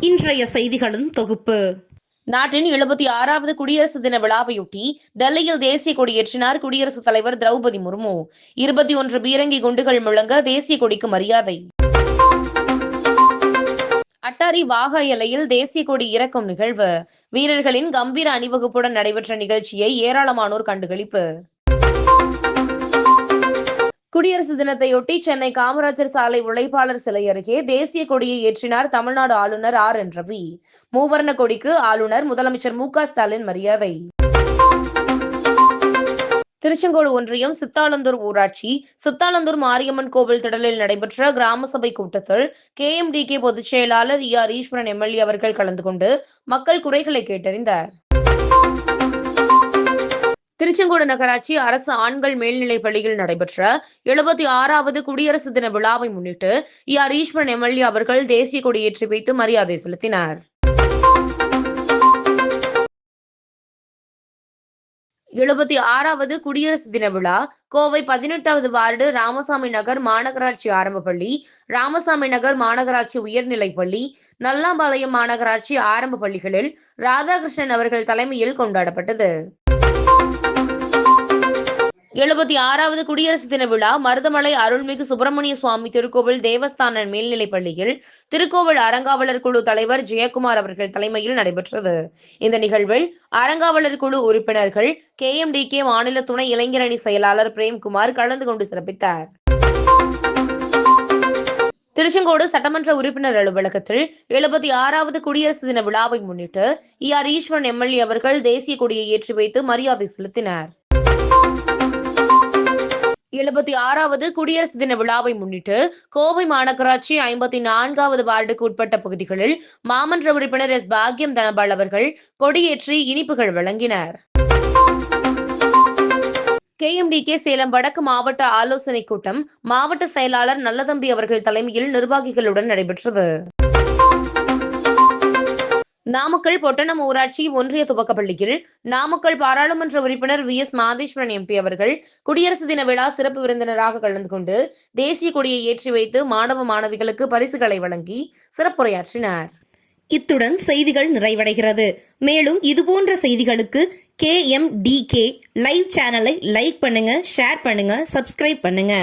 இன்றைய செய்திகளின் தொகுப்பு. நாட்டின் எழுபத்தி ஆறாவது குடியரசு தின விழாவையொட்டி டெல்லியில் தேசிய கொடியேற்றினார் குடியரசுத் தலைவர் திரௌபதி முர்மு. இருபத்தி ஒன்று பீரங்கி குண்டுகள் முழங்க தேசிய கொடிக்கு மரியாதை. அட்டாரி வாகா எல்லையில் தேசிய கொடி இறக்கும் நிகழ்வு. வீரர்களின் கம்பீர அணிவகுப்புடன் நடைபெற்ற நிகழ்ச்சியை ஏராளமானோர் கண்டுகளிப்பு. குடியரசு தினத்தையொட்டி சென்னை காமராஜர் சாலை உழைப்பாளர் சிலை அருகே தேசிய கொடியை ஏற்றினார் தமிழ்நாடு ஆளுநர் ஆர் என் ரவி. மூவர்ண கொடிக்கு ஆளுநர் முதலமைச்சர் மு க ஸ்டாலின் மரியாதை. திருச்செங்கோடு ஒன்றியம் சித்தாலந்தூர் ஊராட்சி சித்தாலந்தூர் மாரியம்மன் கோவில் திடலில் நடைபெற்ற கிராம சபை கூட்டத்தில் கே எம் டி கே பொதுச் செயலாளர் இ ஆர் ஈஸ்வரன் எம்எல்ஏ அவர்கள் கலந்து கொண்டு மக்கள் குறைகளை கேட்டறிந்தார். திருச்செங்கோடு நகராட்சி அரசு ஆண்கள் மேல்நிலைப் பள்ளியில் நடைபெற்ற எழுபத்தி ஆறாவது குடியரசு தின விழாவை முன்னிட்டு ஆர் ஈஸ்வரன் எம்எல்ஏ அவர்கள் தேசிய கொடியேற்றி வைத்து மரியாதை செலுத்தினார். எழுபத்தி ஆறாவது குடியரசு தின விழா கோவை பதினெட்டாவது வார்டு ராமசாமி நகர் மாநகராட்சி ஆரம்ப பள்ளி ராமசாமி நகர் மாநகராட்சி உயர்நிலைப் பள்ளி நல்லாம்பாளையம் மாநகராட்சி ஆரம்ப பள்ளிகளில் ராதாகிருஷ்ணன் அவர்கள் தலைமையில் கொண்டாடப்பட்டது. எழுபத்தி ஆறாவது குடியரசு தின விழா மருதமலை அருள்மிகு சுப்பிரமணிய சுவாமி திருக்கோவில் தேவஸ்தான மேல்நிலைப் பள்ளியில் திருக்கோவில் அறங்காவலர் குழு தலைவர் ஜெயக்குமார் அவர்கள் தலைமையில் நடைபெற்றது. இந்த நிகழ்வில் அறங்காவலர் குழு உறுப்பினர்கள் கே எம் டி கே மாநில துணை இளைஞரணி செயலாளர் பிரேம்குமார் கலந்து கொண்டு சிறப்பித்தார். திருச்செங்கோடு சட்டமன்ற உறுப்பினர் அலுவலகத்தில் எழுபத்தி ஆறாவது குடியரசு தின விழாவை முன்னிட்டு இ ஆர் ஈஸ்வரன் எம்எல்ஏ அவர்கள் தேசிய கொடியை ஏற்றி வைத்து மரியாதை செலுத்தினார். எழுபத்தி ஆறாவது குடியரசு தின விழாவை முன்னிட்டு கோவை மாநகராட்சி ஐம்பத்தி நான்காவது வார்டுக்கு உட்பட்ட பகுதிகளில் மாமன்ற உறுப்பினர் எஸ். பாக்யம் தனபால் அவர்கள் கொடியேற்றி இனிப்புகள் வழங்கினர். கேஎம்டிகே சேலம் வடக்கு மாவட்ட ஆலோசனை கூட்டம் மாவட்ட செயலாளர் நல்லதம்பி அவர்கள் தலைமையில் நிர்வாகிகளுடன் நடைபெற்றது. நாமக்கல் பொட்டணம் ஊராட்சி ஒன்றிய துவக்கப்பள்ளியில் நாமக்கல் பாராளுமன்ற உறுப்பினர் வி எஸ் மாதேஸ்வரன் எம்பி அவர்கள் குடியரசு தின விழா சிறப்பு விருந்தினராக கலந்து கொண்டு தேசிய கொடியை ஏற்றி வைத்து மாணவ மாணவிகளுக்கு பரிசுகளை வழங்கி சிறப்புரையாற்றினார். இத்துடன் செய்திகள் நிறைவடைகிறது. மேலும் இதுபோன்ற செய்திகளுக்கு K M D K live சேனலை லைக் பண்ணுங்க ஷேர் பண்ணுங்க சப்ஸ்கிரைப் பண்ணுங்க.